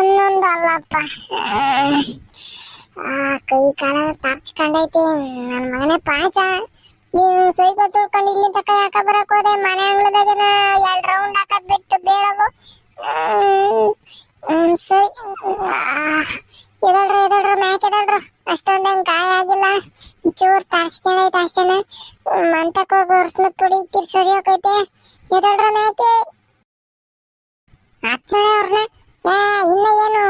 ಇನ್ನೊಂದು ಅಲ್ಲಪ್ಪ ಆ ಕೈ ಕಾಲ ತರ್ಚ್ಕೊಂಡೈತಿ. ನನ್ನ ಮಗನೇ ಪಾಯಸ ನೀವು ಸೈಕಲ್ ತುಳ್ಕೊಂಡು ಇಲ್ಲಿಂದ ಕೈ ಹಾಕ ಬರಕ್ ಹೋದೆ. ಮನೆ ಅಂಗಳದಾಗನ ಎರಡು ರೌಂಡ್ ಹಾಕದ್ ಬಿಟ್ಟು ಹ್ಮ್, ಸರಿ. ಎದಳ್ರ ಎದಳ್ರ ಮ್ಯಾಕ್ ಎದಳ್ರ? ಅಷ್ಟೊಂದೇನ್ ಗಾಯ ಆಗಿಲ್ಲ. ಚೂರ್ ತರ್ಸ್ಕೊಂಡೈತೆ ಅಷ್ಟೇನ. ಮಂತಕ್ ಹೋಗಿ ವರ್ಷದ ಪುಡಿ ಇಕ್ಕಿರ್ ಸರಿ ಹೋಗೈತೆ ಎದಳ್ರ ಮ್ಯಾಕೆ? ಆತ್ಮಳೆ ಅವ್ರನ್ನ ಏ, ಇನ್ನ ಏನು,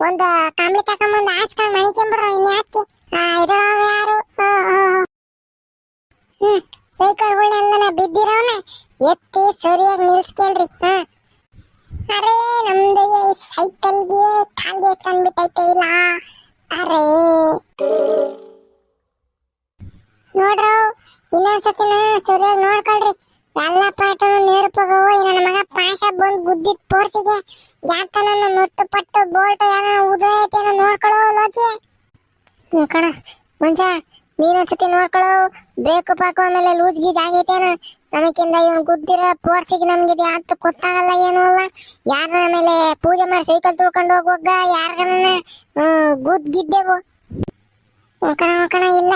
ಒಂದು ಕಾಂಬ್ಳಿ ತಕೊಂಬಂದು ಹಾಸ್ಕೊಂಡ್ ಮಣಿಕೊಂಬಿಡ್ರ ಇನ್ ಯಾಕೆ? ಇದ್ರವ್ರು ಯಾರು. ಹ್ಮ್ ಸೈಕಲ್ಗಳ್ನೆಲ್ಲ ಬಿದ್ದಿರೋನ. ಎತ್ತಿ ಸರಿಯಾಗಿ ನಿಲ್ಸ್ಕೇಳ್ರಿ, ಹ್ಮ್. ಅರೇ, ನಮ್ದು ಸೈಕಲ್ಗೆ ಕಾಲ್ಗೆ ತಂದ್ಬಿಟ್ಟೈತೆ ಇಲ್ಲ. ಅರೇ. ನೋಡ್ರ, ಇನ್ನೊಂದ್ಸತಿನ ಸರಿಯಾಗಿ ನೋಡ್ಕೊಳ್ರಿ. ಎಲ್ಲ ಪಾಠನು ನೀರು ಈ ನನ್ನ ಮಗ ಪಾಶ ಬಂದ್ ಗುದ್ದಿದ್ ಪೋರ್ಸಿಗೆ ಜಾತನ ನೊಟ್ಟು ಪಟ್ಟು ಬೋಲ್ಟ್ ಏನೋ ಉದ್ರೈತೆ ಏನೋ ನೋಡ್ಕೊಳ್ಳೋ ಲೋಕಿ? ಕಣ, ಮುಂಚ ನೀನೊಂದ್ಸತಿ ನೋಡ್ಕೊಳ್ಳೋ ಬ್ರೇಕ್ ಪಾಕು ಆಮೇಲೆ ಲೂಜ್ ಗೀಜ್ ಆಗೈತೇನ? ನಮಕಿಂದ ಇವನ್ ಗುದ್ದಿರೋ ಪೋರ್ಸಿಗೆ ನಮ್ಗೆ ಇದು ಯಾತು ಗೊತ್ತಾಗಲ್ಲ ಏನು ಅಲ್ಲ. ಯಾರ ಆಮೇಲೆ ಪೂಜೆ ಮಾಡಿ ಸೈಕಲ್ ತುಳ್ಕೊಂಡು ಹೋಗುವಾಗ ಗುದ್ ಗಿದ್ದೆವು. ಕಣ ಕಣ, ಇಲ್ಲ.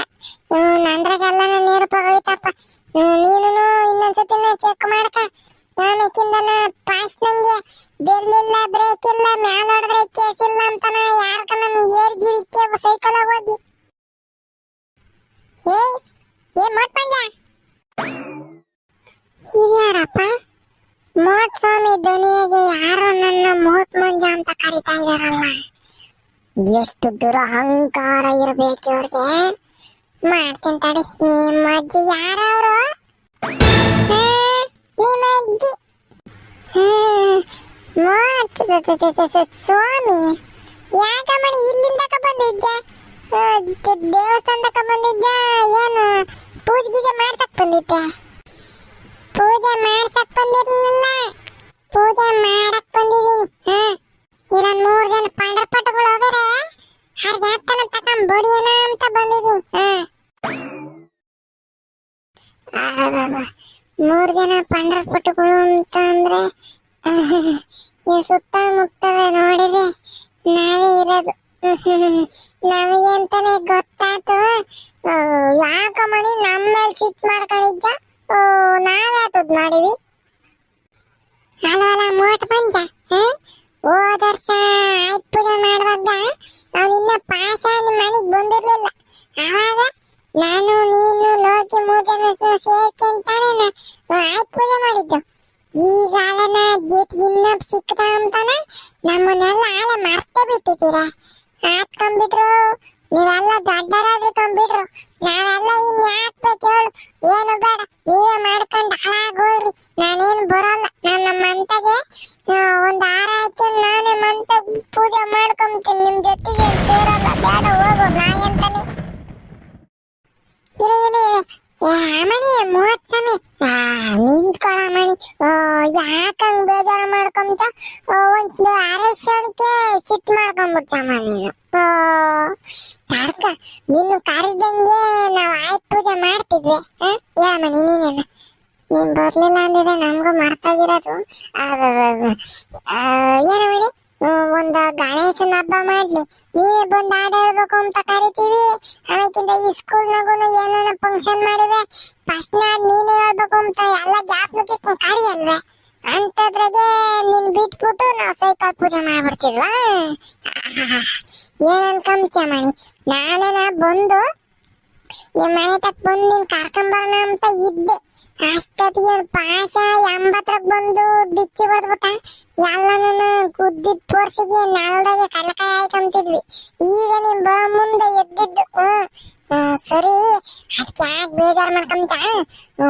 ನಂದ್ರಾಗೆಲ್ಲ ನೇರಪಾಗೋಯ್ತಪ್ಪ ನೀನು ಇನ್ನೊಂದ್ಸತಿನ ಚೆಕ್ ಮಾಡ್ಕ. ಆಮೇಕಿಂದನ ಪಾಸ್ ನಂಗೆ ಬೆಲ್ಲಿಲ್ಲ ಬ್ರೇಕ್ ಇಲ್ಲ, ಮ್ಯಾಲ ಹೊಡೆದ್ರೆ ಕೇಸ್ ಇಲ್ಲ ಅಂತನ ಯಾರ್ಕ ನಮ್ ಏರ್ ಗಿರಿಕೆ ಸೈಕಲ್ ಹೋಗಿ? ಏ ಏ, ಮೋಟ್ ಪಂಜ. ಇದ್ಯಾರಪ್ಪ? ಮೋಟ್ ಸ್ವಾಮಿ ಧ್ವನಿಯಾಗೆ ಯಾರು ನನ್ನ ಮೋಟ್ ಮಂಜ ಅಂತ ಕರಿತಾ ಇದಾರಲ್ಲ. ಎಷ್ಟು ದುರಹಂಕಾರ ಇರಬೇಕು ಇವ್ರಿಗೆ. ಮಾಡ್ತೀನಿ ತಡಿ, ನಿಮ್ಮ ಅಜ್ಜಿ ಯಾರವರು? ನಿಮ್ಮ ಅಜ್ಜಿ ಸ್ವಾಮಿ ಯಾಕಮ್ಮಣಿ ಇಲ್ಲಿಂದಕ ಬಂದಿದ್ದೆ ದೇವಸ್ಥಾನದಕ ಬಂದಿದ್ದೆ ಏನು ಪೂಜೆ ಗೀಜೆ ಮಾಡ್ಸಕ್ ಬಂದಿದ್ದೆ ಪೂಜೆ ಮಾಡ್ಸಕ್ ಬಂದಿರ್ಲಿಲ್ಲ ಪೂಜೆ ಮಾಡಕ್ ಬಂದಿದ್ದೀನಿ ಹ್ಮ್ ಇಲ್ಲ ಮೂರು ಜನ ಪಂಡರಪಟ್ಟಗಳು ಹೋದರೆ ಅವ್ರಿಗೆ ಯಾತನ ತಕೊಂಡ್ ಬಡಿಯೋಣ ಅಂತ ಬಂದಿದ್ದೀನಿ ಆಗಾಗ ಮೂರ್ ಜನ ಪಂಡರಪಟ್ಟಗಳು ಅಂತ ಅಂದ್ರೆ ಈ ಸುತ್ತಮುತ್ತವೇ ನೋಡಿದ್ರೆ ನಾವೇ ಇರೋದು. ನಮಗೆ ಅಂತಾನೆ ಗೊತ್ತಾತು ಆ, ಯಾಕ ಮಣಿ ನಮ್ಮ ಮೇಲೆ ಸಿಟ್ ಮಾಡ್ಕೊಂಡಿದ್ದ ಓ ಆತದ್ ಮಾಡಿವಿ. ಅಲ್ಲ ನೀವೆಲ್ಲ ದೊಡ್ಡರಾದ್ರೆ ಕೊಂಡ್ಬಿಟ್ರು ನಾವೆಲ್ಲ ಇನ್ ಯಾಕ್ ಬೇಕು ಹೇಳು ಏನು ಬೇಡ. ನೀವೇ ಮಾಡ್ಕೊಂಡು ಹಾಳಾಗೋರಿ ನಾನೇನು ಬರಲ್ಲ. ನಾನು ನಮ್ಮ ಮಂತಗೆ ಒಂದು ಹಾರ ಹಾಕ್ಕೊಂಡು ನಾನೇ ಮಂತ ಪೂಜೆ ಮಾಡ್ಕೊಂತೀನಿ ನಿಮ್ಮ ಜೊತೆಗೆ ಸೇರಲ್ಲ. ಬೇಡ, ಹೋಗು. ನಾಯಿ ಅಂತಾನೆ ಇಲ್ಲ ಇಲ್ಲ ಅಮಣಿ ಮೂವತ್ ಸಮಿ ನಿಂತ್ಕೊಳ ಮಣಿ ಯಾಕಂಗ್ ಬೇಜಾರು ಮಾಡ್ಕೊಂತ? ಒಂದು ಅರೆಕ್ಷಣಕ್ಕೆ ಸಿಟ್ ಮಾಡ್ಕೊಂಬಿಡ್ತಮ್ಮ ನೀನು. ತಡ್ಕ, ನಿನ್ನ ಕರೆದಂಗೆ ನಾವು ಆಯ್ತು ಪೂಜೆ ಮಾಡ್ತಿದ್ವಿ. ಹೇಳ ಮಣಿ ನೀನೇನ? ನೀನ್ ಬರ್ಲಿಲ್ಲ ಅಂದಿದೆ ನಮಗೂ ಮರ್ತೋಗಿರೋದು ಏನು ಮಣಿ ಒಂದು ಗಣೇಶನ ಹಬ್ಬ ಮಾಡ್ಲಿ. ನೀವೇ ಬಂದು ಹಾಡು ಹೇಳ್ಬೇಕು ಅಂತ ಕರಿತೀವಿ. ಅದಕ್ಕಿಂತ ಈ ಸ್ಕೂಲ್ನಾಗೂ ಏನೇನೋ ಫಂಕ್ಷನ್ ಮಾಡಿದ್ರೆ ಫಸ್ಟ್ ನಾಡ್ ನೀನೇ ಹೇಳ್ಬೇಕು ಅಂತ ಎಲ್ಲ ಗ್ಯಾಪ್ ನುಕ್ಕಿಕೊಂಡು ಕರಿ ಅಲ್ವೇ ಅಂತದ್ರಾಗೆ ನಿನ್ ಬಿಟ್ಬಿಟ್ಟು ನಾವು ಸೈಕಲ್ ಪೂಜೆ ಮಾಡ್ಬಿಡ್ತಿಲ್ವಾ ಏನ್ ಅನ್ಕೊಂಬಿತ್ಯ ಮಣಿ? ನಾನೇನ ಬಂದು ನಿಮ್ಮ ಮನೆ ತಕ್ಕ ಬಂದು ನೀನ್ ಕರ್ಕೊಂಬರೋಣ ಅಂತ ಇದ್ದೆ. ಅಷ್ಟೊತ್ತಿಗೆ ಪಾಶ ಎಂಬತ್ತರಕ್ ಬಂದು ಡಿಚ್ಚಿ ಹೊಡೆದ್ಬಿಟ್ಟ. ಎಲ್ಲನೂ ಗುದ್ದಿದ್ ಪೋರ್ಸಿಗೆ ನೆಲದಾಗೆ ಕಡ್ಲಕಾಯಿ ಹಾಕೊಂತಿದ್ವಿ ಈಗ ನೀನ್ ಬರೋ ಮುಂದೆ ಎದ್ದಿದ್ದು ಹ್ಮ್ ಸರಿ ಅದಕ್ಕೆ ಯಾಕೆ ಬೇಜಾರು ಮಾಡ್ಕೊಂತ?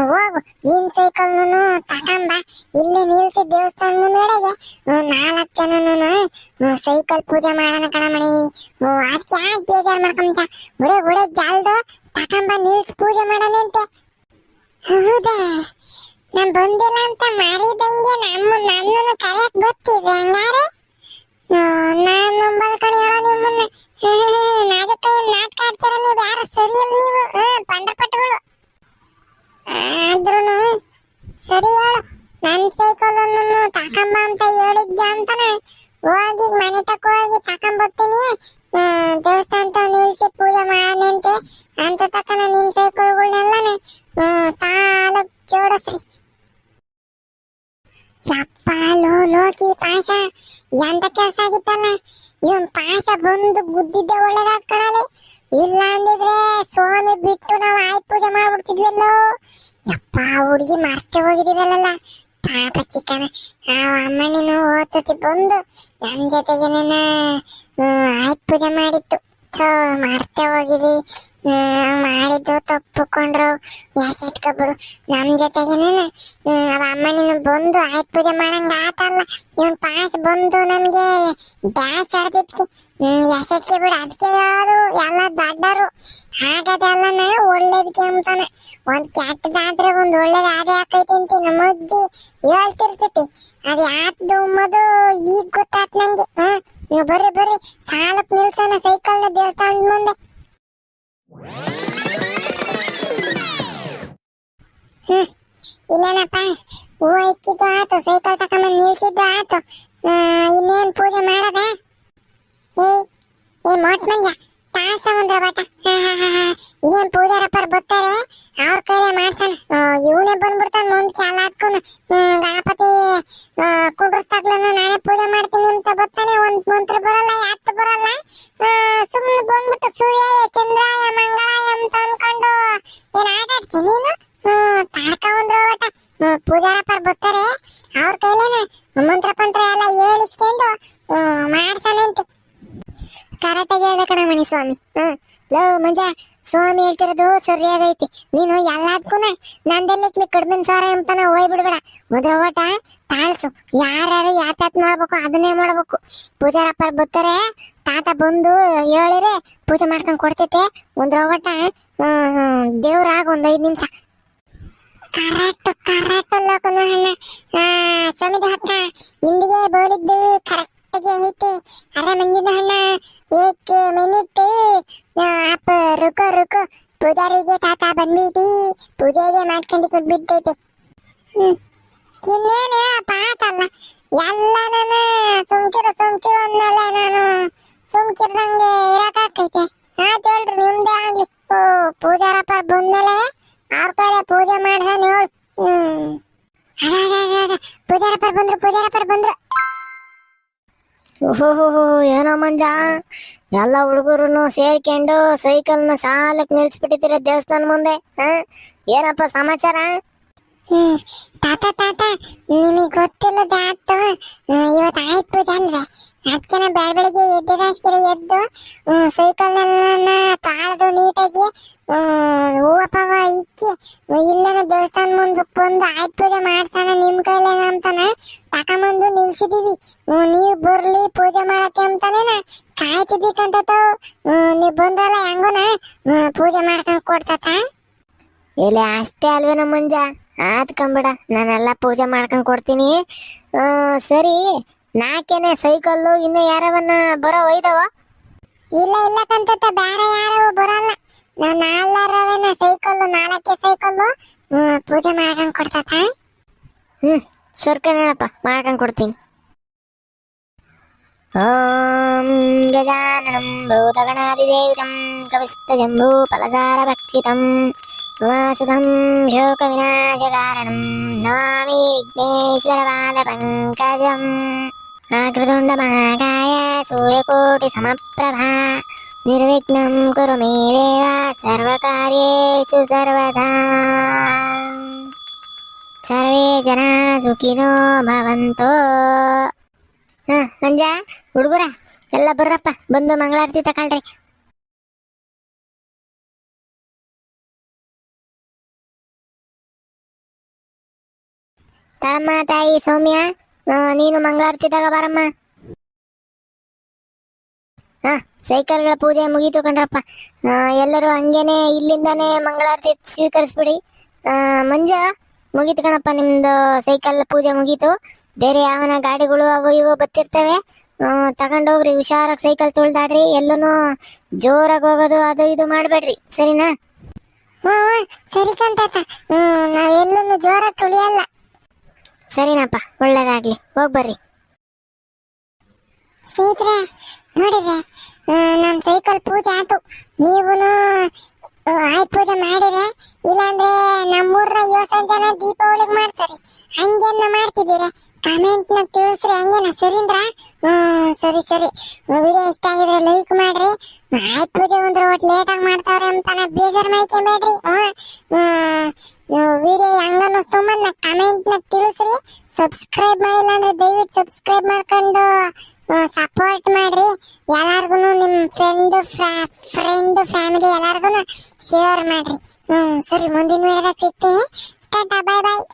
ಹೋಗು ನಿನ್ ಸೈಕಲ್ನು ತಗೊಂಬ. ಇಲ್ಲಿ ನಿಲ್ಸಿ ದೇವಸ್ಥಾನ ಮುಂದ್ಗಡೆಗೆ. ಹ್ಮ್, ನಾಲ್ಕು ಜನನು ಸೈಕಲ್ ಪೂಜೆ ಮಾಡೋಣ ಕಣಮಣಿ. ಅದಕ್ಕೆ ಯಾಕೆ ಬೇಜಾರು ಮಾಡ್ಕೊಂತ? ಗುಡೆ ಗುಡೆ ಜಾಲ್ದು ತಗೊಂಬ ನಿಲ್ಸಿ ಪೂಜೆ ಮಾಡೋಣ ಅಂತೆ ಹೌದಾ. ನಾನ್ ಬಂದಿಲ್ಲ ಅಂತ ಮಾಡಿದಂಗೆ ನಮ್ಮ ನನ್ನನ್ನು ಕರೆಯಕ್ ಗೊತ್ತಿದೆ, ಹಂಗಾರೆ? ನಾನು ಬಲ್ಕಣಿ ಹೇಳೋ ನಿಮ್ಮನ್ನ. ನಾಜಕ ನಾಟಕ ಆಡ್ತಾರ ನೀವು? ಯಾರು ಸರಿ ಇಲ್ಲ ನೀವು? ಹ್ಮ್ ಪಂಡ್ರಪಟ್ಟುಗಳು ಆದ್ರೂನು ಸರಿ ಹೇಳು. ನನ್ನ ಸೈಕಲ್ ಅನ್ನು ತಕೊಂಬ ಅಂತ ಹೇಳಿದ್ದೆ ಅಂತಾನೆ? ಹೋಗಿ ಮನೆ ತಕ್ಕ ಹೋಗಿ ತಕೊಂಬರ್ತೀನಿ ದೇವಸ್ಥಾನ ನಿಲ್ಸಿ ಪೂಜೆ ಮಾಡಣಂತೆ ಅಂತ. ತಕ್ಕನ ನಿಮ್ಮ ಸೈಕಲ್ಗಳನ್ನೆಲ್ಲನೆ. ಹ್ಮ್ ಸಾಲ ಜೋಡಿಸ್ರಿ ಚಪ್ಪ ಲೋ ಲೋಕಿ ಪಾಶ ಎಂತ ಕೆಲಸ ಆಗಿತ್ತಲ್ಲ? ಇವನ್ ಪಾಶ ಬಂದು ಗುದ್ದಿದ್ದೆ ಒಳ್ಳೇದಾದ್ ಕಣಲೆ. ಇಲ್ಲ ಅಂದಿದ್ರೆ ಸ್ವಾಮಿ ಬಿಟ್ಟು ನಾವು ಆಯ್ತು ಪೂಜೆ ಮಾಡ್ಬಿಡ್ತಿದ್ವಲ್ಲೋ? ಯಪ್ಪ, ಹುಡುಗಿ ಮರ್ತೆ ಹೋಗಿದೀವಲ್ಲ ಪಾಪ ಚಿಕ್ಕನ ಆ ಅಮ್ಮನೇನು ಓದ್ಸತಿ ಬಂದು ನನ್ನ ಜೊತೆಗೆ ಆಯ್ ಪೂಜೆ ಮಾಡಿತ್ತು. ಥೋ ಮರ್ತೆ ಹೋಗಿದಿ ಮಾಡಿದ್ದು, ತಪ್ಪುಕೊಂಡ್ರು. ಯಾಕೆ ಇಟ್ಕೊಬಿಡು ನಮ್ಮ ಜೊತೆಗೇನೆ ಅವ ಅಮ್ಮನಿನ ಬಂದು ಆಯ್ತು ಪೂಜೆ ಮಾಡಂಗ ಆತಲ್ಲ. ಇವನ್ ಪಾಸ್ ಬಂದು ನಮ್ಗೆ ಡ್ಯಾಶ್ ಆಡ್ದಿದ್ಕೆ. ಹ್ಮ್ ಎಸೆಟ್ಕೆ ಬಿಡು ಅದಕ್ಕೆ ಹೇಳೋದು ಎಲ್ಲ ದಡ್ಡರು. ಹಾಗದೆಲ್ಲನ ಒಳ್ಳೇದಕ್ಕೆ ಅಂತಾನೆ. ಒಂದ್ ಕೆಟ್ಟದಾದ್ರೆ ಒಂದ್ ಒಳ್ಳೇದಾದೆ ಆಕೈತಿ ಅಂತ? ನಮ್ಮಜ್ಜಿ ಹೇಳ್ತಿರ್ತೈತಿ. ಅದ್ ಯಾವ್ದು ಉಮ್ಮದು ಈಗ ಗೊತ್ತಾತ್ ನಂಗೆ. ಹ್ಮ್? ನೀವು ಬರ್ರಿ ಬರ್ರಿ. ಸಾಲಕ್ ನಿಲ್ಸೋಣ ಸೈಕಲ್ನ ದೇವಸ್ಥಾನದ ಮುಂದೆ. ಹ್ಮ್. ಇನ್ನೇನಪ್ಪ? ಹೂವು ಇಕ್ಕಿದ್ದು ಆತು, ಸೈಕಲ್ ತಕೊಂಬಂದು ನಿಲ್ಸಿದ್ದು ಆತು. ಇನ್ನೇನ್ ಪೂಜೆ ಮಾಡದೆ? ಮೋಟ್ ಮಂಜ ತಾಸ ಒಂದ್ರ ಬಟ. ಇನ್ನೇನ್ ಪೂಜಾರಪ್ಪರ್ ಬರ್ತಾರೆ? ಅವ್ರ ಕೈಲೇ ಮಾಡ್ಸಣ. ಇವನೇ ಬಂದ್ಬಿಡ್ತಾನ ಮುಂದ್ ಚಾಲ ಹಾಕೊಂಡು ಗಣಪತಿ ಕುಂಡ್ರಸ್ತಾಗ್ಲನ್ನ ನಾನೇ ಪೂಜೆ ಮಾಡ್ತೀನಿ ಅಂತ ಬರ್ತಾನೆ ಒಂದ್ ಮಂತ್ರ ಬರಲ್ಲ, ಯಾತ್ ಬರಲ್ಲ. ಸುಮ್ಮನೆ ಬಂದ್ಬಿಟ್ಟು ಸೂರ್ಯಾಯ ಚಂದ್ರಾಯ, ಮಂಗಳಾಯ ಅಂತ ಅನ್ಕೊಂಡು. ಏನ್ ಆಟ ನೀನು? ತಾಡ್ಕ ಒಂದ್ರ ಬಟ. ಪೂಜಾರಪ್ಪರ್ ಬರ್ತಾರೆ. ಅವ್ರ ಕೈಲೇನೆ ಮಂತ್ರ ಪಂತ್ರ ಎಲ್ಲ ಹೇಳಿಸ್ಕೊಂಡು ಮಾಡ್ಸಣಂತೆ. ಕರೆಕ್ಟಾಗಿ ಹೇಳ್ದೆ ಕಣ ಮಣಿ ಸ್ವಾಮಿ ಹ್ಮ್ ಲೋ, ಮಂಜ, ಸ್ವಾಮಿ ಹೇಳ್ತಿರೋದು ಸರಿಯಾಗೈತಿ. ನೀನು ಎಲ್ಲದಕ್ಕೂ ನಂದೆಲ್ಲಕ್ಲಿ ಕಡ್ಮಿನ ಸಾರ ಅಂತಾನ ಹೋಯ್ಬಿಡ್ಬೇಡ ಮೊದಲ ಓಟ ತಾಳ್ಸು. ಯಾರ್ಯಾರು ಯಾತ್ಯಾತ್ ಮಾಡ್ಬೇಕು ಅದನ್ನೇ ಮಾಡ್ಬೇಕು. ಪೂಜಾರಪ್ಪ ಬರ್ತಾರೆ ತಾತ ಬಂದು ಹೇಳಿರಿ, ಪೂಜೆ ಮಾಡ್ಕೊಂಡು ಕೊಡ್ತೈತೆ. ಒಂದ್ರ ಓಟ ದೇವ್ರಾಗ ಒಂದ್ ಐದು ನಿಮಿಷ. ಕರೆಕ್ಟ್ ಕರೆಕ್ಟ್ ಲೋಕನ ಹಣ್ಣ ಸ್ವಾಮಿ ಹಕ್ಕ ನಿಮಗೆ ಬೋಲಿದ್ದು ಕರೆಕ್ಟ್. ಗೆ ಐತಿ. ಅರೆ ಮಂಜಿನ ಹಣ್ಣ ಏಕ್ ಮಿನಿಟ್. ಅಪ್ಪ ರುಕೋ ರುಕೋ. ಪೂಜಾರಿಗೆ ತಾತ ಬಂದ್ಬಿಟ್ಟಿ ಪೂಜೆಗೆ ಮಾಡ್ಕೊಂಡು ಕೊಟ್ಬಿಟ್ಟೈತೆ ಇನ್ನೇನು ಪಾತಲ್ಲ ಎಲ್ಲ ನಾನು ಸುಮ್ಕಿರು ಸುಮ್ಕಿರು ಅನ್ನಲ್ಲ ನಾನು ಸುಮ್ಕಿರ್ದಂಗೆ ಇರಕಾಕೈತೆ ಆಯ್ತು ಹೇಳ್ರಿ ನಿಮ್ದೇ ಆಗ್ಲಿ. ಓ, ಪೂಜಾರಪ್ಪ ಬಂದ್ಮೇಲೆ ಅವ್ರ ಕೈಲೆ ಪೂಜೆ ಮಾಡ್ದಾನೆ ಹೇಳು. ಹ್ಮ್. ಪೂಜಾರಪ್ಪರ್ ಬಂದ್ರು, ಪೂಜಾರಪ್ಪ ಬಂದ್ರು. ಓಹೋ ಏನೋ ಮಂಜ ಎಲ್ಲ ಹುಡುಗರು ಸೇರ್ಕೊಂಡು ಸೈಕಲ್ನ ಸಾಲಕ್ ನಿಲ್ಸ್ಬಿಟ್ಟಿದ್ದೀರ ದೇವಸ್ಥಾನ ಮುಂದೆ ಹ ಏನಪ್ಪ ಸಮಾಚಾರ ಹ್ಮ್ ತಾತ ತಾತ ನಿಮಗೆ ಗೊತ್ತಿಲ್ಲದ ಆತು ಇವತ್ತು ಆಯ್ತು ಪೂಜೆ ಅಲ್ವೇ ಅದಕ್ಕೆ ಬೆಳ ಬೆಳಿಗ್ಗೆ ಎದ್ದಿದಾಸ್ಕಿರ ಎದ್ದು ಸೈಕಲ್ನೆಲ್ಲ ತಾಳ್ದು ನೀಟಾಗಿ ಹೂವ ಪವ ಇಕ್ಕಿ ಇಲ್ಲನ ದೇವಸ್ಥಾನ ಮುಂದೆ ಬಂದು ಆಯ್ತು ಪೂಜೆ ಮಾಡ್ಸಾನ ನಿಮ್ ಕೈಲೇನ ಅಂತಾನೆ ತಕೊಂಬಂದು ನಿಲ್ಸಿದೀವಿ. ನೀವು ಬರ್ಲಿ ಪೂಜೆ ಮಾಡಕ್ಕೆ ಅಂತಾನೆ ನಾ ಕಾಯ್ತಿದ್ದೀಕಂತ ನೀವು ಬಂದ್ರಲ್ಲ ಹೆಂಗೋನ? ಪೂಜೆ ಮಾಡ್ಕೊಂಡು ಕೊಡ್ತಾತ ಇಲ್ಲ ಅಷ್ಟೇ ಅಲ್ವೇನ ಮುಂಜಾ ಆತ್ಕೊಂಬಿಡ ನಾನೆಲ್ಲ ಪೂಜೆ ಮಾಡ್ಕೊಂಡು ಕೊಡ್ತೀನಿ. ಸರಿ. ನಾಕೇನೆ ಸೈಕಲ್ಲು ಇನ್ನು ಯಾರವನ್ನ ಬರೋ ಒಯ್ದವ ಇಲ್ಲ ಇಲ್ಲ ಕಂತತ ಬೇರೆ ಯಾರು ಬರಲ್ಲ. ನಾವ್ ನಾಲ್ಕರವೇನ ಸೈಕಲ್ ನಾಲ್ಕೆ ಸೈಕಲ್ ಪೂಜೆ ಮಾಡ್ಕೊಂಡ್ ಕೊಡ್ತಾತ? ಹ್ಮ್ ಸರ್ಕಣಪ್ಪ ಮಾಡ್ಕೊಂಡ್ ಕೊಡ್ತೀನಿ. ಓಂ ಗಜಾನನಂ ಭೂತಗಣಾದಿದೇವಿತಂ ಕವಿಸ್ತಜಂಬೂ ಫಲಸಾರ ಭಕ್ಷಿತಂ ವಾಸುಧಂ ಶೋಕ ವಿನಾಶಕಾರಣಂ ನಮಾಮಿ ವಿಘ್ನೇಶ್ವರಪಾದ ಪಂಕಜಂ ಆಕೃತುಂಡ ಮಹಾಕಾಯ ಸೂರ್ಯಕೋಟಿ ಸಮಪ್ರಭಾ ನಿರ್ವಿಘ್ನಂ ಕುರು ಮೇ ದೇವ ಸರ್ವಕಾರ್ಯೇಷು ಸರ್ವದಾ ಸರ್ವೇ ಜನ ಸುಖಿನೋ ಭವಂತೋ ಹ ಮಂಜ ಹುಡುಗರ ಎಲ್ಲ ಬರ್ರಪ್ಪ ಬಂದು ಮಂಗಳಾರತಿ ತಗೊಳ್ರಿ ತಳಮ್ಮ ತಾಯಿ ಸೌಮ್ಯ ಆ, ನೀನು ಮಂಗಳಾರತಿ ಇದ್ದಾಗ ಬಾರಮ್ಮ. ಹಾ ಸೈಕಲ್ಗಳ ಪೂಜೆ ಮುಗೀತು ಕಣ್ರಪ್ಪ. ಎಲ್ಲರೂ ಹಂಗೇನೆ ಇಲ್ಲಿಂದಾನೆ ಮಂಗಳಾರತಿ ಸ್ವೀಕರಿಸ್ಬಿಡಿ. ಮಂಜ, ಮುಗೀತು ಕಣಪ್ಪ ನಿಮ್ದು ಸೈಕಲ್ ಪೂಜೆ ಮುಗೀತು. ಬೇರೆ ಯಾವನ ಗಾಡಿಗಳು ಅವು ಇವು ಬತ್ತಿರ್ತವೆ ತಗೊಂಡೋಗ್ರಿ, ಹುಷಾರಾಗಿ ಸೈಕಲ್ ತುಳ್ದಾಡ್ರಿ. ಎಲ್ಲೂ ಜೋರಾಗಿ ಹೋಗೋದು, ಅದು ಇದು ಮಾಡಬೇಡ್ರಿ. ಸರಿನಾ? ಹ್ಮ್ ಸರಿ ಕಂತಾತ ನಾವೆಲ್ಲೂ ಜೋರಾಗಿ ತುಳಿಯಲ್ಲ. ಸರಿನಪ್ಪ, ಒಳ್ಳೇದಾಗ್ಲಿ. ಹೋಗ್ಬರ್ರಿ ಸ್ನೇಹಿತರೆ, ನೋಡಿದ್ರೆ ನಮ್ಮ ಸೈಕಲ್ ಪೂಜೆ ಆಯ್ತು. ನೀವು ಆಯ್ತು ಪೂಜೆ ಮಾಡಿದ್ರೆ, ಇಲ್ಲಾಂದ್ರೆ ನಮ್ಮೂರ ಯೋಸನ್ ಜನ ದೀಪಾವಳಿಗೆ ಮಾಡ್ತಾರೆ. ಹಂಗೇನ ಮಾಡ್ತಿದ್ದೀರ? ಕಮೆಂಟ್ನ ತಿಳಿಸ್ರಿ. ಹಂಗೇನ? ಸರಿಂದ್ರ ಹ್ಮ್, ಸರಿ ಸರಿ. ವಿಡಿಯೋ ಇಷ್ಟ ಆಗಿದ್ರೆ ಲೈಕ್ ಮಾಡ್ರಿ. ನಾಯಿ ಪೂಜೆ ಅಂದ್ರೆ ಒಟ್ ಲೇಟ್ ಆಗಿ ಮಾಡ್ತಾವ್ರೆ ಅಂತಾನೆ ಬೇಜಾರ್ ಮಾಡ್ಕೊಂಬೇಡ್ರಿ ವಿಡಿಯೋ ಹೆಂಗ ಅನ್ನಿಸ್ತೊಂಬಂದ್ ನಾ ಕಮೆಂಟ್ ನಾಗ ತಿಳಿಸ್ರಿ. ಸಬ್ಸ್ಕ್ರೈಬ್ ಮಾಡಿಲ್ಲ ಅಂದ್ರೆ ದಯವಿಟ್ಟು ಸಬ್ಸ್ಕ್ರೈಬ್ ಮಾಡ್ಕೊಂಡು ಸಪೋರ್ಟ್ ಮಾಡ್ರಿ. ಎಲ್ಲಾರ್ಗು ನಿಮ್ಮ ಫ್ರೆಂಡ್ ಫ್ರೆಂಡ್ ಫ್ಯಾಮಿಲಿ ಎಲ್ಲಾರ್ಗು ಶೇರ್ ಮಾಡ್ರಿ. ಹ್ಞೂ ಸರಿ, ಮುಂದಿನ ವಿಡಿಯೋದಾಗ ಸಿಗ್ತೀನಿ. ಟಾಟಾ ಬಾಯ್ ಬಾಯ್